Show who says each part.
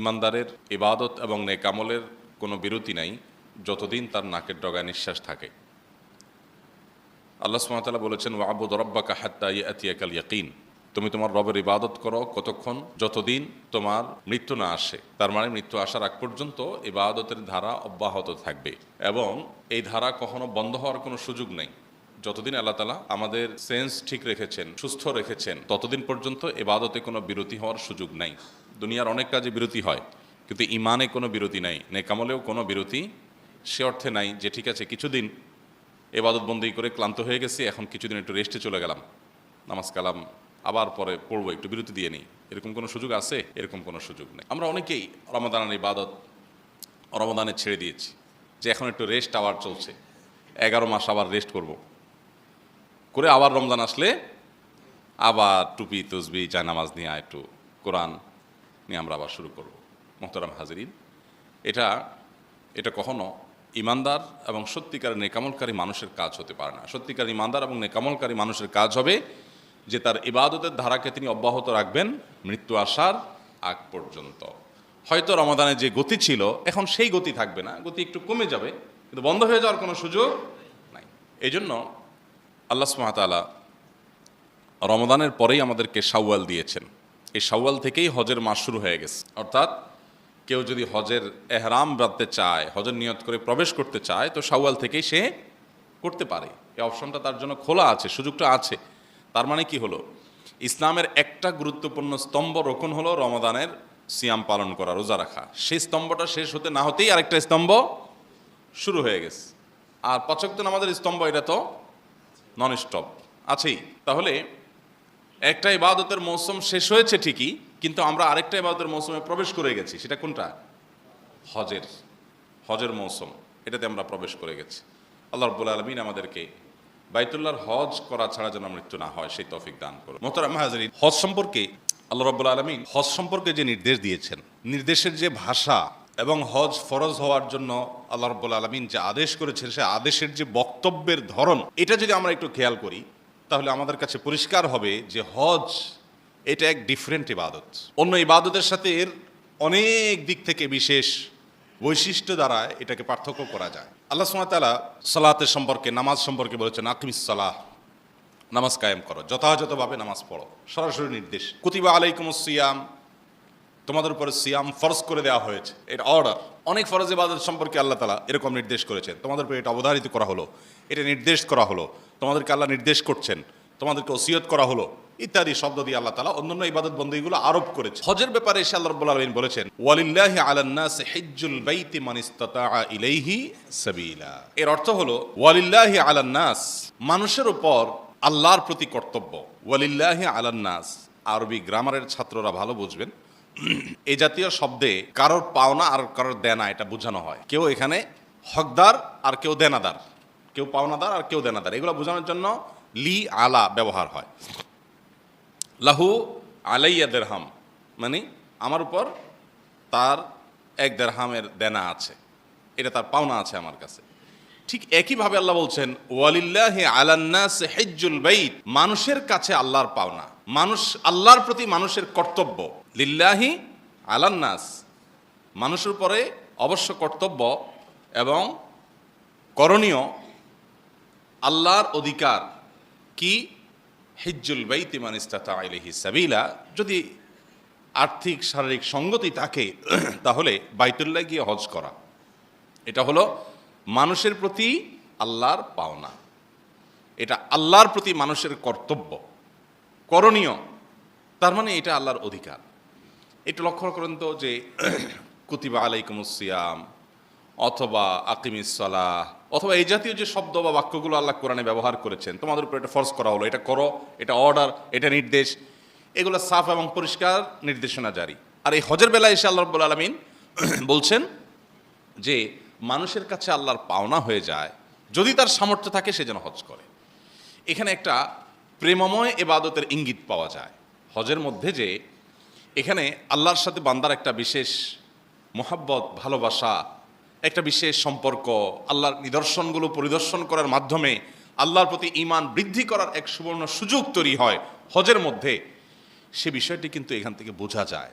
Speaker 1: ইমানদারের ইবাদত এবং নেকামলের কোনো বিরতি নাই, যতদিন তার নাকের ডগায় নিঃশ্বাস থাকে। আল্লাহ সুমাতালা বলেছেন, ওয়াবুদ রব্বাকা হাত্তা ইয়াতিয়াকাল ইয়াকিন। তুমি তোমার রবের ইবাদত করো কতক্ষণ? যতদিন তোমার মৃত্যু না আসে। তার মানে মৃত্যু আসার আগ পর্যন্ত ইবাদতের ধারা অব্যাহত থাকবে। এবং এই ধারা কখনো বন্ধ হওয়ার কোনো সুযোগ নেই। যতদিন আল্লাহ তালা আমাদের সেন্স ঠিক রেখেছেন, সুস্থ রেখেছেন, ততদিন পর্যন্ত এবাদতে কোনো বিরতি হওয়ার সুযোগ নাই। দুনিয়ার অনেক কাজে বিরতি হয়, কিন্তু ইমানে কোনো বিরতি নাই, নেকামলেও কোনো বিরতি সে অর্থে নাই যে, ঠিক আছে, কিছুদিন এবাদত বন্দি করে ক্লান্ত হয়ে গেছি, এখন কিছুদিন একটু রেস্টে চলে গেলাম। নামাজ কালাম, আবার পরে পড়ব, একটু বিরতি দিয়ে নিই। এরকম কোনো সুযোগ আছে? এরকম কোনো সুযোগ নেই। আমরা অনেকেই রমাদানের ইবাদত রমাদানে ছেড়ে দিয়েছি যে, এখন একটু রেস্ট আবার চলছে, এগারো মাস আবার রেস্ট করব। করে আবার রমজান আসলে আবার টুপি, তসবি, জায়নামাজ নিয়ে একটু কোরআন নিয়ে আমরা আবার শুরু করব। মোহতারাম হাজিরিন, এটা এটা কখনো ইমানদার এবং সত্যিকার নেকামলকারী মানুষের কাজ হতে পারে না। সত্যিকার ইমানদার এবং নেকামলকারী মানুষের কাজ হবে যে তার ইবাদতের ধারাকে তিনি অব্যাহত রাখবেন মৃত্যু আসার আগ পর্যন্ত। হয়তো রমাদানের যে গতি ছিল, এখন সেই গতি থাকবে না। গতি একটু কমে যাবে, কিন্তু বন্ধ হয়ে যাওয়ার কোনো সুযোগ নাই। এই জন্য আল্লাহ সুমাতালা রমদানের পরেই আমাদেরকে শাওয়াল দিয়েছেন। এই শাওয়াল থেকেই হজের মাস শুরু হয়ে গেছে। অর্থাৎ কেউ যদি হজের এহরাম বাঁধতে চায়, হজের নিয়ত করে প্রবেশ করতে চায়, তো শাওয়াল থেকেই সে করতে পারে। এই অপশনটা তার জন্য খোলা আছে, সুযোগটা আছে। তার মানে কি হলো? ইসলামের একটা গুরুত্বপূর্ণ স্তম্ভ রোকন হলো রমাদানের সিয়াম পালন করা, রোজা রাখা। সেই স্তম্ভটা শেষ হতে না হতেই আরেকটা স্তম্ভ শুরু হয়ে গেছে। আর পঁচাত্তর আমাদের স্তম্ভ, এটা তো নন স্টপ আছেই তাহলে একটা ইবাদতের মৌসুম শেষ হয়েছে ঠিকই, কিন্তু আমরা আরেকটা ইবাদতের মৌসুমে প্রবেশ করে গেছি। সেটা কোনটা? হজের। হজের মৌসুম। এটাতে আমরা প্রবেশ করে গেছি। আল্লাহ রব্বুল আলমিন আমাদেরকে বাইতুল্লাহর হজ করা ছাড়া যেন মৃত্যু না হয়, সেই তফিক দান করো মোহতারাম হাজারি হজ সম্পর্কে, আল্লাহ রব্বুল আলমিন হজ সম্পর্কে যে নির্দেশ দিয়েছেন, নির্দেশের যে ভাষা এবং হজ ফরজ হওয়ার জন্য আল্লাহ রব্বুল আলমিন যে আদেশ করেছেন, সে আদেশের যে বক্তব্যের ধরন, এটা যদি আমরা একটু খেয়াল করি, তাহলে আমাদের কাছে পরিষ্কার হবে যে হজ এটা এক ডিফারেন্ট ইবাদত। অন্য ইবাদতের সাথে এর অনেক দিক থেকে বিশেষ বৈশিষ্ট্য দ্বারা এটাকে পার্থক্য করা যায়। আল্লাহ সুমাতালা সালাতের সম্পর্কে, নামাজ সম্পর্কে বলেছেন, আকিমিস সালাহ নামাজ কায়েম করো, যথাযথভাবে নামাজ পড়ো। সরাসরি নির্দেশ, কুতিবা আলাইকুম সিয়াম তোমাদের উপরে সিয়াম ফরজ করে দেওয়া হয়েছে। এটা অর্ডার অনেক ফরজ ইবাদত সম্পর্কে আল্লাহ তালা এরকম নির্দেশ করেছেন। তোমাদের উপরে এটা অবধারিত করা হলো। এটা নির্দেশ করা হলো। তোমাদেরকে আল্লাহ নির্দেশ করছেন। তোমাদেরকে ওসিয়ত করা হলো। ইত্যাদি শব্দ দিয়ে আল্লাহ তালা অন্যান্য ইবাদত বন্দীগুলো আরোপ করেছে হজের ব্যাপারে এসে আল্লাহ রাব্বুল আলামিন বলেছেন, ওয়ালিল্লাহি আলান নাস হিজ্জুল বাইতি মান ইলাইহি সাবিলা। এর অর্থ হলো, ওয়ালিল্লাহি আলান্নাস মানুষের উপর আল্লাহর প্রতি কর্তব্য। ওয়ালিল্লাহি আলান্নাস আরবি গ্রামারের ছাত্ররা ভালো বুঝবেন। এই জাতীয় শব্দে কারোর পাওনা আর কারোর দেনা এটা বোঝানো হয়। কেউ এখানে হকদার আর কেউ দেনাদার। কেউ পাওনাদার আর কেউ দেনাদার। এগুলো বোঝানোর জন্য লি আলা ব্যবহার হয়। লাহু আলাইয়া দেরহাম। মানে আমার উপর তার এক দেরহামের দেনা আছে। এটা তার পাওনা আছে আমার কাছে। ঠিক একইভাবে আল্লাহ বলছেন, ওয়ালিল্লাহি আলান্নাস হেজ্জুল বাইত। মানুষের কাছে আল্লাহর পাওনা। মানুষ, আল্লাহর প্রতি মানুষের কর্তব্য। লিল্লাহি আলান্নাস। মানুষের উপরে অবশ্য কর্তব্য এবং করণীয় আল্লাহর অধিকার কি? হিজ্জুল বাইতি মান ইস্তাতা ইলাইহি সাবিলা। যদি আর্থিক, শারীরিক সঙ্গতি থাকে, তাহলে বাইতুল্লাহ গিয়ে হজ করা। এটা হলো মানুষের প্রতি আল্লাহর পাওনা। এটা আল্লাহর প্রতি মানুষের কর্তব্য। করণীয়। তার মানে এটা আল্লাহর অধিকার। একটু লক্ষ্য করেন তো যে কুতিবা আলাইকুম সিয়াম অথবা আকিমিসালাহ অথবা এই জাতীয় যে শব্দ বা বাক্যগুলো আল্লাহ কোরআনে ব্যবহার করেছেন, তোমাদের উপর এটা ফর্স করা হলো, এটা করো, এটা অর্ডার এটা নির্দেশ। এগুলো সাফ এবং পরিষ্কার নির্দেশনা জারি। আর এই হজের বেলায় এসে আল্লাহ রব্বুল আলমিন বলছেন যে, মানুষের কাছে আল্লাহর পাওনা হয়ে যায় যদি তার সামর্থ্য থাকে সে যেন হজ করে। এখানে একটা প্রেমময় এবাদতের ইঙ্গিত পাওয়া যায়। হজের মধ্যে যে এখানে আল্লাহর সাথে বান্দার একটা বিশেষ মোহাব্বত, ভালোবাসা, একটা বিশেষ সম্পর্ক, আল্লাহর নিদর্শনগুলো পরিদর্শন করার মাধ্যমে আল্লাহর প্রতি ইমান বৃদ্ধি করার এক সুবর্ণ সুযোগ তৈরি হয় হজের মধ্যে। সে বিষয়টি কিন্তু এখান থেকে বোঝা যায়।